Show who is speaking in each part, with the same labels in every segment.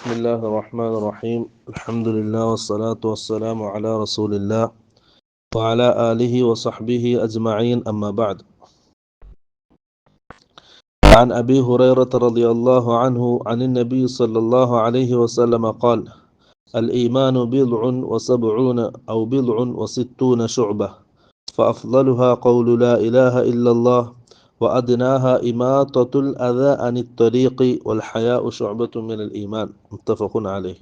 Speaker 1: بسم الله الرحمن الرحيم. الحمد لله والصلاة والسلام على رسول الله وعلى آله وصحبه أجمعين. أما بعد عن أبي هريرة رضي الله عنه عن النبي صلى الله عليه وسلم قال الإيمان بضع وسبعون أو بضع وستون شعبة فأفضلها قول لا إله إلا الله وأدناها إماطة الأذى عن الطريق والحياء شعبة من الإيمان متفق عليه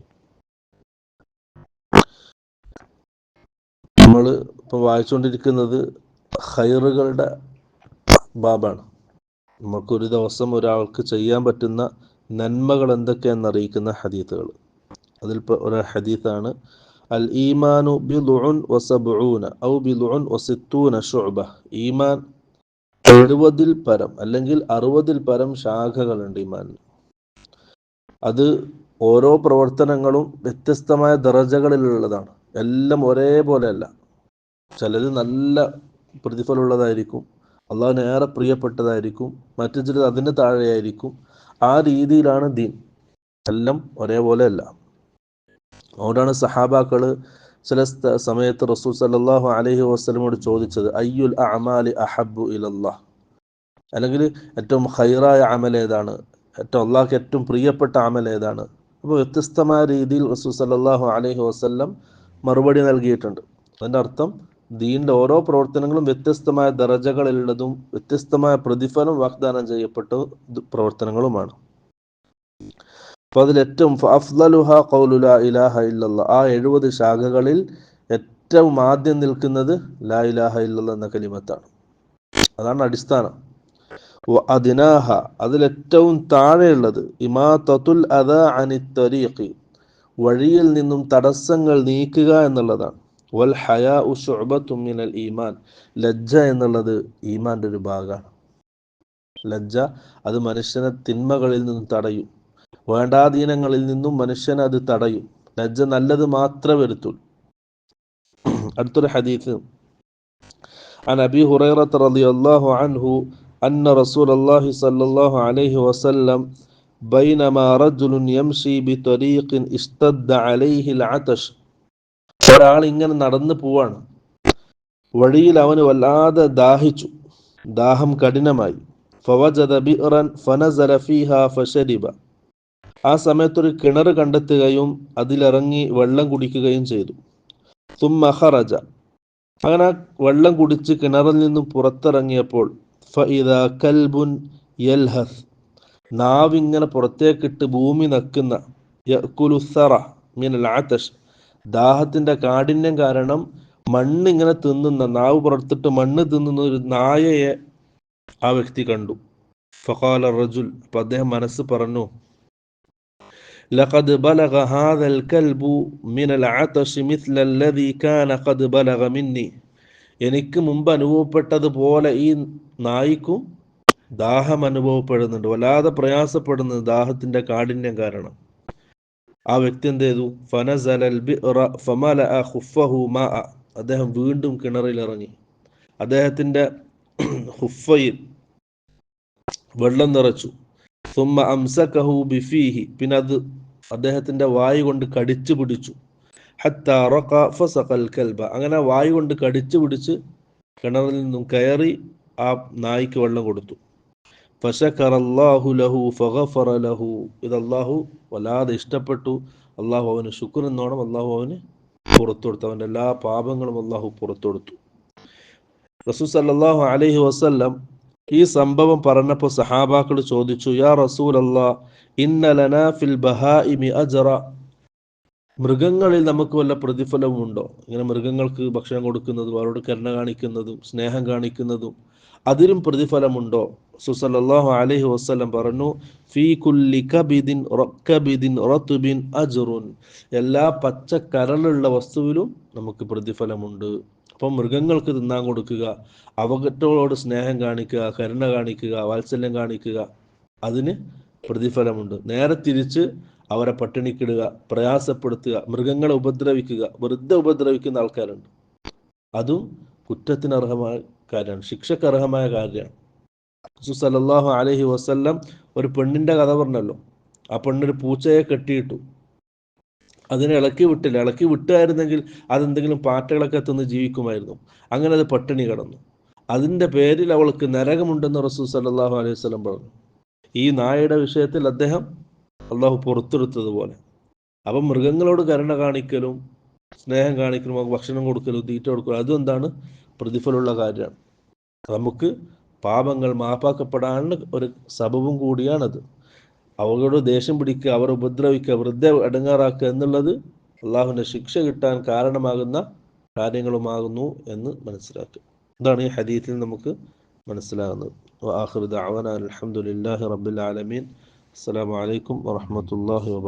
Speaker 1: നമ്മൾ ഇപ്പോൾ വായിച്ചുകൊണ്ടിരിക്കുന്നത് ഖൈറുകളുടെ ബാബാണ് നമുക്കൊരു ദിവസം ഒരാൾക്ക് ചെയ്യാൻ പറ്റുന്ന നന്മകൾ എന്തൊക്കെയാണെന്ന് അറിയിക്കുന്ന ഹദീത്തുകൾ അതിൽ ഒരു ഹദീത്താണ് അൽ ഈമാനു ബിലുഉൻ വസബൂന ഔ ബിലുഉൻ വസിത്തൂന ഷുഅബ ഈമാൻ എഴുപതിൽ പരം അല്ലെങ്കിൽ അറുപതിൽ പരം ശാഖകളുണ്ട് ഈമാനിന് അത് ഓരോ പ്രവർത്തനങ്ങളും വ്യത്യസ്തമായ ദറജകളിലുള്ളതാണ് എല്ലാം ഒരേപോലെയല്ല. ചിലത് നല്ല പ്രതിഫലമുള്ളതായിരിക്കും. അള്ളാഹിന് ഏറെ പ്രിയപ്പെട്ടതായിരിക്കും. മറ്റു ചിലത് അതിന് താഴെയായിരിക്കും. ആ രീതിയിലാണ് ദീൻ. എല്ലാം ഒരേപോലെയല്ല. അതുകൊണ്ടാണ് സഹാബാക്കൾ ചില സമയത്ത് റസൂൽ സല്ലാഹു അലഹി വസ്ലമോട് ചോദിച്ചത് അയ്യുൽ അമാലി അഹബു ഇലല്ലാഹ് അല്ലെങ്കിൽ ഏറ്റവും ഹൈറായ അമൽ ഏതാണ്? ഏറ്റവും അള്ളാഹ്ക്ക് ഏറ്റവും പ്രിയപ്പെട്ട അമൽ ഏതാണ്? അപ്പോൾ വ്യത്യസ്തമായ രീതിയിൽ റസൂൽ സല്ലാഹു അലഹി വസ്ല്ലം മറുപടി നൽകിയിട്ടുണ്ട്. അതിന്റെ അർത്ഥം ദീനിന്റെ ഓരോ പ്രവർത്തനങ്ങളും വ്യത്യസ്തമായ ദറജകളിലുള്ളതും വ്യത്യസ്തമായ പ്രതിഫലം വാഗ്ദാനം ചെയ്യപ്പെട്ട പ്രവർത്തനങ്ങളുമാണ്. അപ്പോൾ അതിൽ ഏറ്റവും അഫ്ലലുഹ കൗലുല ഇലാഹ ഇല്ലല്ല. ആ എഴുപത് ശാഖകളിൽ ഏറ്റവും ആദ്യം നിൽക്കുന്നത് ലാ ഇലാഹ ഇല്ലല്ല എന്ന കലിമത്താണ്. അതാണ് അടിസ്ഥാനം. അതിനാഹ അതിലേറ്റവും താഴെയുള്ളത്. ഇമാത്തുൽ അദ അനിത്തരീഖി വഴിയിൽ നിന്നും തടസ്സങ്ങൾ നീക്കുക എന്നുള്ളതാണ്. വൽ ഹയാ മിനൽ ഈമാൻ ലജ്ജ എന്നുള്ളത് ഈമാന്റെ ഒരു ഭാഗമാണ്. ലജ്ജ അത് മനുഷ്യനെ തിന്മകളിൽ നിന്നും തടയും. വേണ്ടാധീനങ്ങളിൽ നിന്നും മനുഷ്യനെ അത് തടയും ലജ്ജ നല്ലത് മാത്രമേ വരുത്തുള്ളൂ അടുത്തൊരു ഹദീസ് عن أبي هريرة رضي الله عنه أن رسول الله صلى الله عليه وسلم بينما رجل يمشي بطريق اشتد عليه العطش ഒരാൾ ഇങ്ങനെ നടന്നു പോവാണ് വഴിയിൽ അവന് വല്ലാതെ ദാഹിച്ചു ദാഹം കഠിനമായി ഫവജദ ബിറൻ ഫനസല ഫീഹ ഫശരിബ ആ സമയത്തൊരു കിണർ കണ്ടെത്തുകയും അതിലിറങ്ങി വെള്ളം കുടിക്കുകയും ചെയ്തു. തുമ്മഹറജ അങ്ങനെ ആ വെള്ളം കുടിച്ച് കിണറിൽ നിന്നും പുറത്തിറങ്ങിയപ്പോൾ കൽബുൻ യൽഹസ് നാവിങ്ങനെ പുറത്തേക്കിട്ട് ഭൂമി നക്കുന്ന യക്കുലുസറ മീനൽ ആതഷ് ദാഹത്തിന്റെ കാഠിന്യം കാരണം മണ്ണിങ്ങനെ തിന്നുന്ന നാവ് പുറത്തിട്ട് മണ്ണ് തിന്നുന്ന ഒരു നായയെ ആ വ്യക്തി കണ്ടു. ഫഖാല റജുൽ. അപ്പൊ അദ്ദേഹം മനസ്സ് പറഞ്ഞു لقد بلغ هذا الكلب من العطش مثل الذي كان قد بلغ مني എനിക്ക് മുമ്പ് അനുഭവപ്പെട്ടതുപോലെ ഈ നായിക്കും ദാഹം അനുഭവപ്പെടുന്നുണ്ട് വല്ലാതെ പ്രയാസപ്പെടുന്നത് ദാഹത്തിന്റെ കാഠിന്യം കാരണം ആ വ്യക്തി എന്ത് ചെയ്തു ഫനസലൽ ഫമല ഹുഫഹു മാ അദ്ദേഹം വീണ്ടും കിണറിൽ ഇറങ്ങി അദ്ദേഹത്തിന്റെ ഹുഫയിൽ വെള്ളം നിറച്ചു സുമ്മ അംസക്കഹു ബിഫീഹി പിന്നെ അത് അദ്ദേഹത്തിന്റെ വായു കൊണ്ട് കടിച്ചു പിടിച്ചു. കൽബ. അങ്ങനെ വായു കൊണ്ട് കടിച്ചു പിടിച്ച് കിണറിൽ നിന്നും കയറി ആ നായിക്ക് വെള്ളം കൊടുത്തു. ഫശഖറല്ലാഹു ലഹു ഫഗഫറ ഇത് അള്ളാഹു വല്ലാതെ ഇഷ്ടപ്പെട്ടു. അള്ളാഹു അവന് ശുക്ർ എന്നോണം അള്ളാഹു അവന് പുറത്തു കൊടുത്തു. അവന്റെ എല്ലാ പാപങ്ങളും അള്ളാഹു പുറത്തു കൊടുത്തു. അല്ലാഹു അലൈഹി വസല്ലം ഈ സംഭവം പറഞ്ഞപ്പോൾ സഹാബാക്കൾ ചോദിച്ചു യാ റസൂൽ അല്ലാ ഇന്നലന അജറ. മൃഗങ്ങളിൽ നമുക്ക് വല്ല പ്രതിഫലവും ഉണ്ടോ? ഇങ്ങനെ മൃഗങ്ങൾക്ക് ഭക്ഷണം കൊടുക്കുന്നതും അവരോട് കരുണ കാണിക്കുന്നതും സ്നേഹം കാണിക്കുന്നതും അതിലും പ്രതിഫലമുണ്ടോ? സുസല്ലാഹു അലഹി വസ്ലം പറഞ്ഞു ഫീ കുല്ലി കബിദിൻ റക്കബിദിൻ റത്തുബിൻ അജറുൻ. എല്ലാ പച്ച കരളുള്ള വസ്തുവിലും നമുക്ക് പ്രതിഫലമുണ്ട്. അപ്പം മൃഗങ്ങൾക്ക് തിന്നാൻ കൊടുക്കുക അവകറ്റോളോട് സ്നേഹം കാണിക്കുക കരുണ കാണിക്കുക വാത്സല്യം കാണിക്കുക അതിന് പ്രതിഫലമുണ്ട്. നേരെ തിരിച്ച് അവരെ പട്ടിണിക്കിടുക പ്രയാസപ്പെടുത്തുക മൃഗങ്ങളെ ഉപദ്രവിക്കുക വെറുതെ ഉപദ്രവിക്കുന്ന ആൾക്കാരുണ്ട്. അതും കുറ്റത്തിന് അർഹമായ കാര്യമാണ്. ശിക്ഷക്ക് അർഹമായ കാര്യമാണ്. സല്ലല്ലാഹു അലഹി വസ്ല്ലാം ഒരു പെണ്ണിന്റെ കഥ പറഞ്ഞല്ലോ. ആ പെണ്ണൊരു പൂച്ചയെ കെട്ടിയിട്ടു. അതിനെ ഇളക്കി വിട്ടില്ല. ഇളക്കി വിട്ടായിരുന്നെങ്കിൽ അതെന്തെങ്കിലും പാറ്റകളൊക്കെ തിന്ന് ജീവിക്കുമായിരുന്നു. അങ്ങനെ അത് പട്ടിണി കടന്നു. അതിന്റെ പേരിൽ അവൾക്ക് നരകമുണ്ടെന്ന് റസൂൽ സല്ലാഹു അലൈഹി സ്വലം പറഞ്ഞു. ഈ നായയുടെ വിഷയത്തിൽ അദ്ദേഹം അള്ളാഹു പുറത്തെടുത്തതുപോലെ. അപ്പം മൃഗങ്ങളോട് കരുണ കാണിക്കലും സ്നേഹം കാണിക്കലും ഭക്ഷണം കൊടുക്കലും തീറ്റ കൊടുക്കലും അതും എന്താണ് പ്രതിഫലമുള്ള കാര്യമാണ്. നമുക്ക് പാപങ്ങൾ മാപ്പാക്കപ്പെടാനുള്ള ഒരു സബബും കൂടിയാണത്. അവരോട് ദേഷ്യം പിടിക്കുക അവർ ഉപദ്രവിക്കുക വൃദ്ധ അടങ്ങാറാക്കുക എന്നുള്ളത് അള്ളാഹുവിന്റെ ശിക്ഷ കിട്ടാൻ കാരണമാകുന്ന കാര്യങ്ങളുമാകുന്നു എന്ന് മനസ്സിലാക്കുക. ഇതാണ് ഈ ഹദീത്തിൽ നമുക്ക് മനസ്സിലാകുന്നത്. ആഹ്റുദ് അവന അലഹമുല്ലാഹി റബ്ബുൽ ആലമീൻ. അസ്സാം വലൈക്കും വാഹമത്തല്ലാഹി വാ